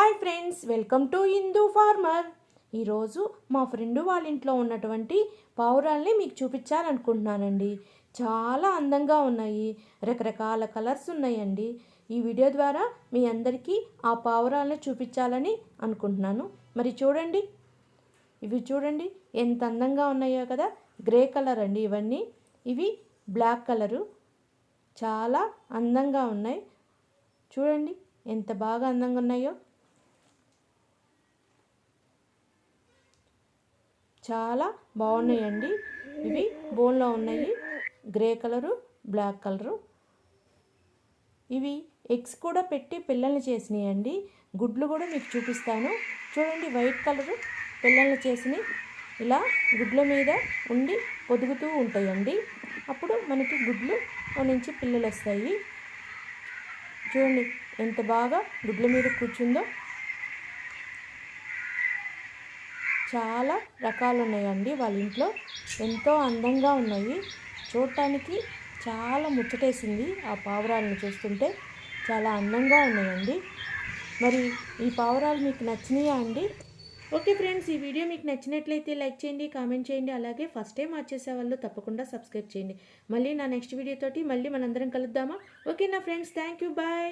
Hi friends welcome to Hindu farmer. ఈరోజు మా friend వాళ్ళ ఇంట్లో ఉన్నటువంటి పావురాల్ని మీకు చూపించాలనుకుంటున్నానండి. చాలా అందంగా ఉన్నాయి రకరకాల కలర్స్ ఉన్నాయండి. ఈ వీడియో ద్వారా మీ అందరికీ ఆ పావురాల్ని చూపించాలని అనుకుంటున్నాను. మరి చూడండి ఇవి చూడండి ఎంత అందంగా ఉన్నాయో కదా. గ్రే కలర్ అండి ఇవన్నీ. ఇవి బ్లాక్ కలరు. చాలా అందంగా ఉన్నాయి. చూడండి ఎంత బాగా అందంగా ఉన్నాయో. చాలా బాగున్నాయండి. ఇవి బోన్లో ఉన్నాయి. Grey colour black colour. ఇవి ఎగ్స్ కూడా పెట్టి పిల్లల్ని చేసినాయండి. గుడ్లు కూడా మీకు చూపిస్తాను. చూడండి వైట్ కలరు పిల్లల్ని చేసినవి. ఇలా గుడ్ల మీద ఉండి పొదుగుతూ ఉంటాయండి. అప్పుడు మనకి గుడ్లు నుంచి పిల్లలు వస్తాయి. చూడండి ఎంత బాగా గుడ్ల మీద కూర్చుందో. చాలా రకాలు ఉన్నాయండి వాళ్ళ ఇంట్లో ఎంతో అందంగా ఉన్నాయి. చూడటానికి చాలా ముచ్చటేసింది ఆ పావురాలను చూస్తుంటే. చాలా అందంగా ఉన్నాయండి. మరి ఈ పావురాలు మీకు నచ్చినాయా అండి? ఓకే ఫ్రెండ్స్ ఈ వీడియో మీకు నచ్చినట్లయితే లైక్ చేయండి కామెంట్ చేయండి అలాగే ఫస్ట్ టైం వచ్చేసే వాళ్ళు తప్పకుండా సబ్స్క్రైబ్ చేయండి. మళ్ళీ నా నెక్స్ట్ వీడియోతోటి మళ్ళీ మనందరం కలుద్దామా? ఓకే నా ఫ్రెండ్స్ థ్యాంక్ యూ బాయ్.